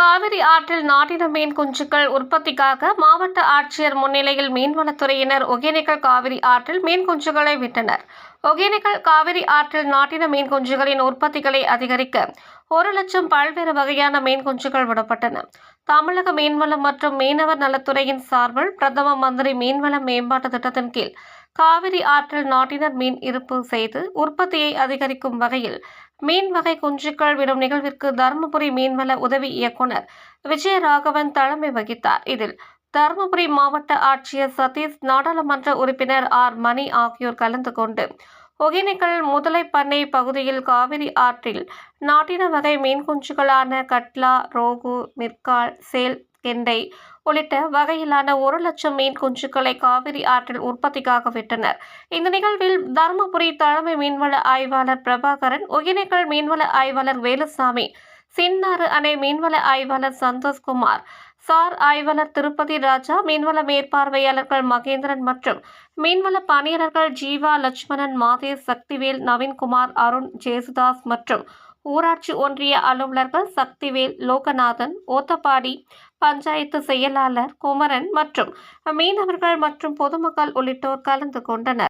காவிரி ஆற்றில் நாட்டின மீன் குஞ்சுகள் உற்பத்திக்காக மாவட்ட ஆட்சியர் முன்னிலையில் மீன்வளத்துறையினர் ஒகேனக்கல் காவிரி ஆற்றில் மீன் குஞ்சுகளை விட்டனர். ஒகேனக்கல் காவிரி ஆற்றில் நாட்டின மீன் குஞ்சுகளின் உற்பத்திகளை அதிகரிக்க ஒரு லட்சம் பல்வேறு வகையான மீன் குஞ்சுகள் விடப்பட்டன. தமிழக மீன்வளம் மற்றும் மீனவர் நலத்துறையின் சார்பில் பிரதம மந்திரி மீன்வள மேம்பாட்டு திட்டத்தின் கீழ் காவிரி ஆற்றில் நாட்டினர் மீன் இருப்பு செய்து உற்பத்தியை அதிகரிக்கும் வகையில் மீன் வகை குஞ்சுக்கள் விடும் நிகழ்விற்கு தருமபுரி மீன்வள உதவி இயக்குனர் விஜயராகவன் தலைமை வகித்தார். இதில் தருமபுரி மாவட்ட ஆட்சியர் சதீஷ் நாடாளுமன்ற உறுப்பினர் ஆர். மணி ஆகியோர் கலந்து கொண்டு ஒகேனக்கல் முதலை பண்ணை பகுதியில் காவிரி ஆற்றில் நாட்டின வகை மீன் குஞ்சுகளான கட்லா ரோகு மிர்கால் சேல் கெண்டை உள்ளிட்ட வகையிலான ஒரு லட்சம் மீன் குஞ்சுகளை காவிரி ஆற்றில் உற்பத்திக்காக விட்டனர் இந்த நிகழ்வில் தருமபுரி தலைமை மீன்வள ஆய்வாளர் பிரபாகரன் ஒகேனக்கல் மீன்வள ஆய்வாளர் வேலுசாமி சின்னாறு அணை மீன்வள ஆய்வாளர் சந்தோஷ்குமார் சார் ஆய்வாளர் திருப்பதி ராஜா மீன்வள மேற்பார்வையாளர்கள் மகேந்திரன் மற்றும் மீன்வள பணியாளர்கள் ஜீவா லட்சுமணன் மாதேஷ் சக்திவேல் நவீன்குமார் அருண் ஜேசுதாஸ் மற்றும் ஊராட்சி ஒன்றிய அலுவலர்கள் சக்திவேல் லோகநாதன் ஓத்தப்பாடி பஞ்சாயத்து செயலாளர் குமரன் மற்றும் மீனவர்கள் மற்றும் பொதுமக்கள் உள்ளிட்டோர் கலந்து கொண்டனர்.